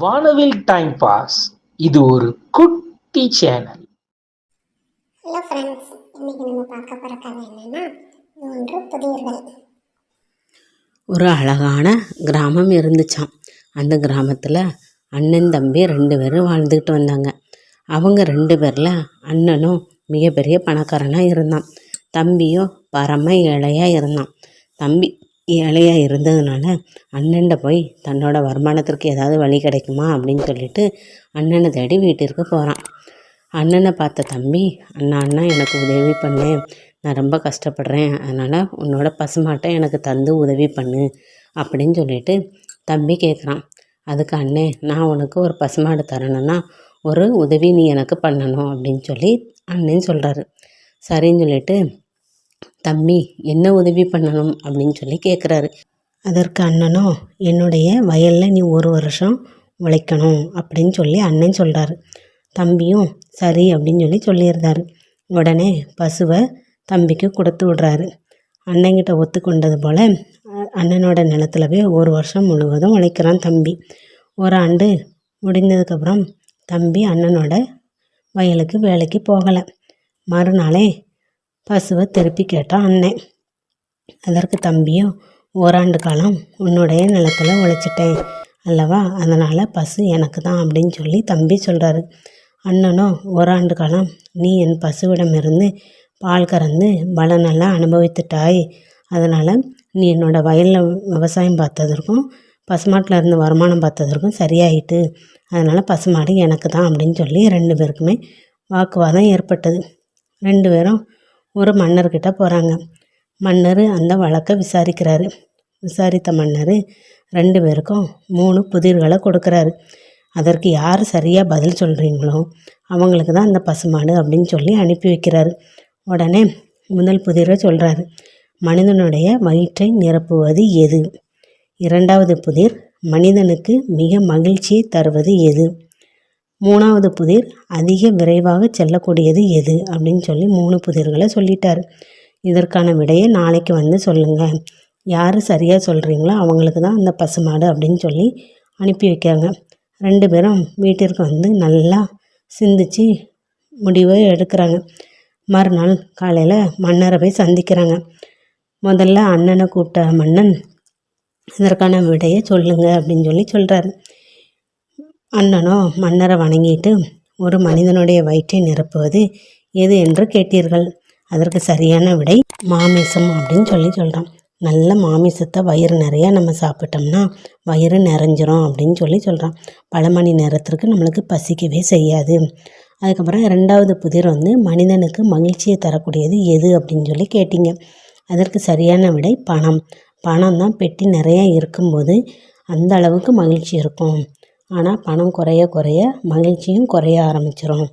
வானவில் time pass இது ஒரு குட்டி சேனல் ஹலோ ஃப்ரெண்ட்ஸ் இன்னைக்கு நம்ம பார்க்க போகிற கதை என்னன்னா மூன்று புதியர்கள் ஒரு அழகான கிராமம் இருந்துச்சாம். அந்த கிராமத்தில் அண்ணன் தம்பி ரெண்டு பேரும் வாழ்ந்துக்கிட்டு வந்தாங்க. அவங்க ரெண்டு பேரில் அண்ணனும் மிகப்பெரிய பணக்காரனாக இருந்தான். தம்பியும் பரம ஏழையாக இருந்தான். தம்பி ஏழையாக இருந்ததுனால அண்ணன்ட்ட போய் தன்னோட வருமானத்திற்கு ஏதாவது வழி கிடைக்குமா அப்படின்னு சொல்லிட்டு அண்ணனை தேடி வீட்டிற்கு போகிறான் அண்ணனை பார்த்த தம்பி அண்ணா அண்ணா எனக்கு உதவி பண்ணு. நான் ரொம்ப கஷ்டப்படுறேன். அதனால் உன்னோட பசுமாட்டை எனக்கு தந்து உதவி பண்ணு. அப்படின்னு சொல்லிட்டு தம்பி கேட்குறான் அதுக்கு அண்ணே நான் உனக்கு ஒரு பசுமாடு தரணும்னா ஒரு உதவி நீ எனக்கு பண்ணணும். அப்படின்னு சொல்லி அண்ணன் சொல்கிறாரு சரின்னு சொல்லிட்டு தம்பி என்ன உதவி பண்ணணும் அப்படின்னு சொல்லி கேட்குறாரு அதற்கு அண்ணனும் என்னுடைய வயலில் நீ ஒரு வருஷம் உழைக்கணும் அப்படின்னு சொல்லி அண்ணன் சொல்கிறாரு தம்பியும் சரி அப்படின்னு சொல்லி சொல்லியிருந்தாரு. உடனே பசுவை தம்பிக்கு கொடுத்து விட்றாரு. அண்ணங்கிட்ட ஒத்துக்கொண்டது போல் அண்ணனோட நிலத்தில் போய் ஒரு வருஷம் முழுவதும் உழைக்கிறான் தம்பி. ஒரு ஆண்டு முடிந்ததுக்கப்புறம் தம்பி அண்ணனோட வயலுக்கு வேலைக்கு போகலை. மறுநாளே பசுவை திருப்பி கேட்டான் அண்ணன் அதற்கு தம்பியும் ஓராண்டு காலம் உன்னுடைய நிலத்தில் உழைச்சிட்டேன் அல்லவா? அதனால் பசு எனக்கு தான் அப்படின்னு சொல்லி தம்பி சொல்கிறாரு அண்ணனும் ஓராண்டு காலம் நீ என் பசுவிடமிருந்து பால் கறந்து பலனெல்லாம் அனுபவித்துட்டாய். அதனால் நீ என்னோடய வயலில் விவசாயம் பார்த்ததற்கும் பசுமாட்டில் இருந்து வருமானம் பார்த்ததற்கும் சரியாயிட்டு அதனால் பசுமாடு எனக்கு தான் அப்படின்னு சொல்லி ரெண்டு பேருக்குமே வாக்குவாதம் ஏற்பட்டது. ரெண்டு பேரும் ஒரு மன்னர்கிட்ட போகிறாங்க மன்னர் அந்த வழக்கை விசாரிக்கிறாரு. விசாரித்த மன்னர் ரெண்டு பேருக்கும் மூணு புதிர்களை கொடுக்குறாரு. அதற்கு யார் சரியாக பதில் சொல்கிறீங்களோ அவங்களுக்கு தான் அந்த பசுமாடு அப்படின்னு சொல்லி அனுப்பி வைக்கிறாரு. உடனே முதல் புதிரை சொல்கிறாரு மனிதனுடைய வயிற்றை நிரப்புவது எது? இரண்டாவது புதிர் மனிதனுக்கு மிக மகிழ்ச்சியை தருவது எது? மூணாவது புதிர் அதிக விரைவாக செல்லக்கூடியது எது? அப்படின்னு சொல்லி மூணு புதிர்களை சொல்லிட்டார். இதற்கான விடையை நாளைக்கு வந்து சொல்லுங்கள் யார் சரியாக சொல்கிறீங்களோ அவங்களுக்கு தான் அந்த பசுமாடு அப்படின்னு சொல்லி அனுப்பி வைக்காங்க ரெண்டு பேரும் வீட்டிற்கு வந்து நல்லா சிந்திச்சு முடிவை எடுக்கிறாங்க. மறுநாள் காலையில் மன்னரை போய் சந்திக்கிறாங்க. முதல்ல அண்ணனை கூப்பிட்ட மன்னன் இதற்கான விடையை சொல்லுங்கள் அப்படின்னு சொல்லி சொல்கிறாரு அண்ணனோ மன்னரை வணங்கிட்டு ஒரு மனிதனுடைய வயிற்றை நிரப்புவது எது என்று கேட்டீர்கள். அதற்கு சரியான விடை மாமிசம் அப்படின்னு சொல்லி சொல்கிறான் நல்ல மாமிசத்தை வயிறு நிறையா நம்ம சாப்பிட்டோம்னா வயிறு நிறைஞ்சிரும் அப்படின்னு சொல்லி சொல்கிறான் பல மணி நேரத்திற்கு நம்மளுக்கு பசிக்கவே செய்யாது. அதுக்கப்புறம் ரெண்டாவது புதிர் வந்து மனிதனுக்கு மகிழ்ச்சியை தரக்கூடியது எது அப்படின்னு சொல்லி கேட்டீங்க. அதற்கு சரியான விடை பணம். பணம் தான் பெட்டி நிறையா இருக்கும்போது அந்த அளவுக்கு மகிழ்ச்சி இருக்கும். ஆனால் பணம் குறைய குறைய மகிழ்ச்சியும் குறைய ஆரம்பிச்சிடும்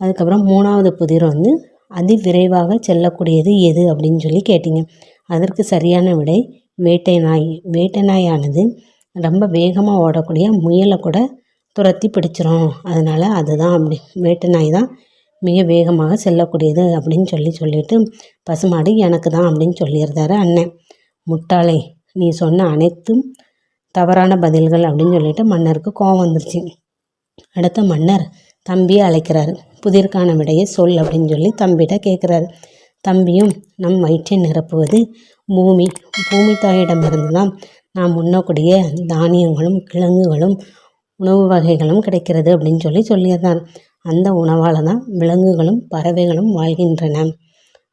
அதுக்கப்புறம் மூணாவது புதிர் வந்து அதி விரைவாக செல்லக்கூடியது எது அப்படின்னு சொல்லி கேட்டீங்க. அதற்கு சரியான விடை வேட்டை நாய். வேட்டை நாயானது ரொம்ப வேகமாக ஓடக்கூடிய முயலை கூட துரத்தி பிடிச்சிரும். அதனால் அதுதான் அப்படி. வேட்டை நாய் தான் மிக வேகமாக செல்லக்கூடியது அப்படின்னு சொல்லி சொல்லிட்டு பசுமாடு எனக்கு தான் அப்படின்னு சொல்லியிருந்தாரு அண்ணன். முட்டாளை நீ சொன்ன அனைத்தும் தவறான பதில்கள் அப்படின்னு சொல்லிட்டு மன்னருக்கு கோபம் வந்துருச்சு. அடுத்த மன்னர் தம்பியை அழைக்கிறாரு. புதிர்கான விடையை சொல் அப்படின்னு சொல்லி தம்பிகிட்ட கேட்குறாரு தம்பியும் நம் வயிற்றை நிரப்புவது பூமி. பூமி தாயிடமிருந்து தான் நாம் உண்ணக்கூடிய தானியங்களும் கிழங்குகளும் உணவு வகைகளும் கிடைக்கிறது அப்படின்னு சொல்லி சொல்லியிருந்தார். அந்த உணவால் தான் விலங்குகளும் பறவைகளும் வாழ்கின்றன.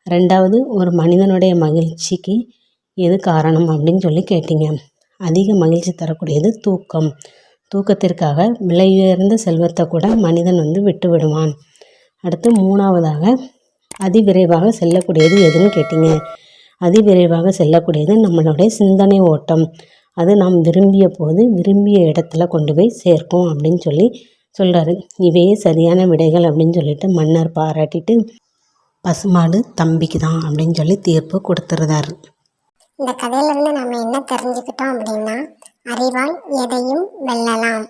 ரெண்டாவது ஒரு மனிதனுடைய மகிழ்ச்சிக்கு எது காரணம் அப்படின்னு சொல்லி கேட்டீங்க. அதிக மகிழ்ச்சி தரக்கூடியது தூக்கம். தூக்கத்திற்காக விலையுயர்ந்த செல்வத்தை கூட மனிதன் வந்து விட்டு விடுவான் அடுத்து மூணாவதாக அதிவிரைவாக செல்லக்கூடியது எதுன்னு கேட்டிங்க? அதிவிரைவாக செல்லக்கூடியது நம்மளுடைய சிந்தனை ஓட்டம். அது நாம் விரும்பிய போது விரும்பிய இடத்துல கொண்டு போய் சேர்க்கும் அப்படின்னு சொல்லி சொல்கிறாரு இவையே சரியான விடைகள் அப்படின்னு சொல்லிட்டு மன்னர் பாராட்டிட்டு பசுமாடு தம்பிக்கு தான் அப்படின்னு சொல்லி தீர்ப்பு கொடுத்துருந்தாரு. இந்த கதையிலிருந்து நம்ம என்ன தெரிஞ்சுக்கிட்டோம் அப்படின்னா அறிவால் எதையும் வெல்லலாம்.